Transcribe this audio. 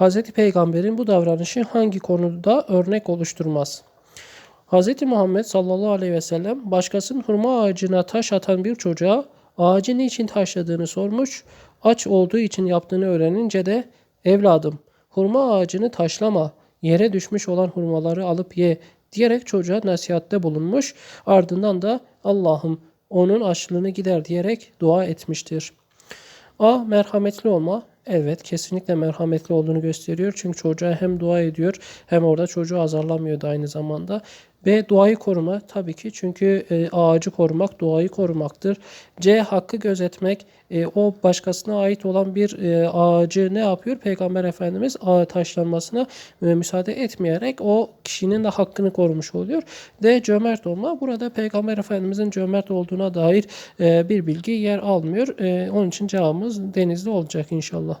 Hz. Peygamber'in bu davranışı hangi konuda örnek oluşturmaz? Hz. Muhammed sallallahu aleyhi ve sellem başkasının hurma ağacına taş atan bir çocuğa ağacı niçin taşladığını sormuş. Aç olduğu için yaptığını öğrenince de evladım hurma ağacını taşlama yere düşmüş olan hurmaları alıp ye diyerek çocuğa nasihatte bulunmuş. Ardından da Allah'ım onun açlığını gider diyerek dua etmiştir. A. Merhametli olma. Evet kesinlikle merhametli olduğunu gösteriyor. Çünkü çocuğa hem dua ediyor hem orada çocuğu azarlamıyordu aynı zamanda. B. Duayı koruma. Tabii ki çünkü e, ağacı korumak duayı korumaktır. C. Hakkı gözetmek. E, o başkasına ait olan bir e, ağacı ne yapıyor? Peygamber Efendimiz ağa taşlanmasına e, müsaade etmeyerek o kişinin de hakkını korumuş oluyor. D. Cömert olma. Burada Peygamber Efendimizin cömert olduğuna dair e, bir bilgi yer almıyor. E, onun için cevabımız denizli olacak inşallah.